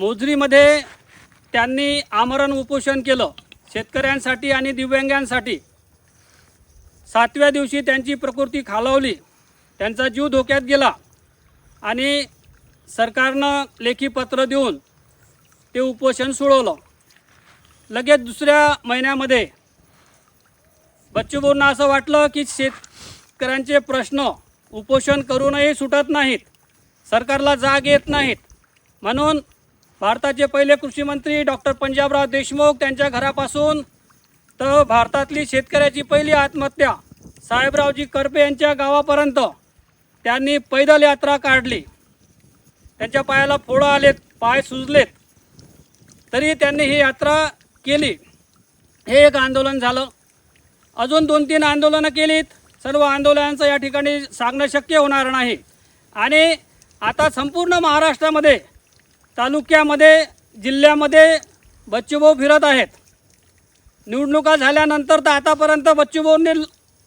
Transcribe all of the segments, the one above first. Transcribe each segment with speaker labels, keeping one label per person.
Speaker 1: मोजरीमध्ये त्यांनी आमरण उपोषण केलं. शेतकऱ्यांसाठी आणि दिव्यांगांसाठी. सातव्या दिवशी त्यांची प्रकृती खालावली. त्यांचा जीव धोक्यात गेला. आणि सरकारनं लेखी पत्र देऊन ते उपोषण सोडवलं. लगेच दुसऱ्या महिन्यामध्ये बच्चूभाऊंना असं वाटलं की शेतकऱ्यांचे प्रश्न उपोषण करूनही सुटत नाहीत. सरकारला जाग येत नाहीत. म्हणून भारताचे पहिले कृषी मंत्री डॉक्टर पंजाबराव देशमुख त्यांच्या घरापासून तर भारतातली शेतकऱ्याची पहिली आत्महत्या साहेबरावजी करपे यांच्या गावापर्यंत त्यांनी पैदल यात्रा काढली. त्यांच्या पायाला फोडं आलेत पाय सुजलेत. तरी त्यांनी ही यात्रा केली. हे एक आंदोलन झालं. अजून दोन तीन आंदोलनं केलीत. सर्व आंदोलनांचं या ठिकाणी सांगणं शक्य होणार नाही. आणि आता संपूर्ण महाराष्ट्रामध्ये तालुक्यामध्ये जिल्ह्यामध्ये बच्चूभाऊ फिरत आहेत. निवडणुका झाल्यानंतर तर आतापर्यंत बच्चूभाऊंनी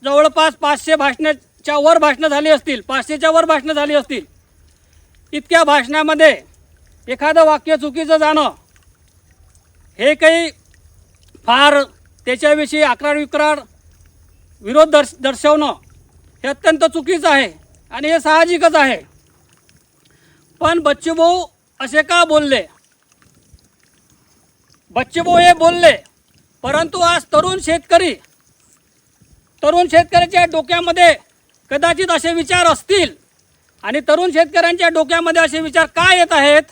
Speaker 1: जवळपास पाचशे भाषणाच्या वर भाषणं झाली असतील पाचशेच्या वर भाषणं झाली असतील. इतक्या भाषणामध्ये एखादं वाक्य चुकीचं जाणं हे काही फार त्याच्याविषयी अक्रार विक्रार विरोध दर्श दर्शवणं हे अत्यंत चुकीचं आहे आणि हे साहजिकच आहे. पण बच्चूभाऊ असे का बोलले? बच्चूभाऊ हे बोलले परंतु आज तरुण शेतकरी तरुण शेतकऱ्याच्या डोक्यामध्ये कदाचित असे विचार असतील आणि तरुण शेतकऱ्यांच्या डोक्यामध्ये असे विचार का येत आहेत?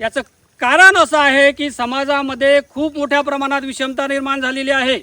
Speaker 1: याचं कारण असं आहे की समाजामध्ये खूप मोठ्या प्रमाणात विषमता निर्माण झालेली आहे.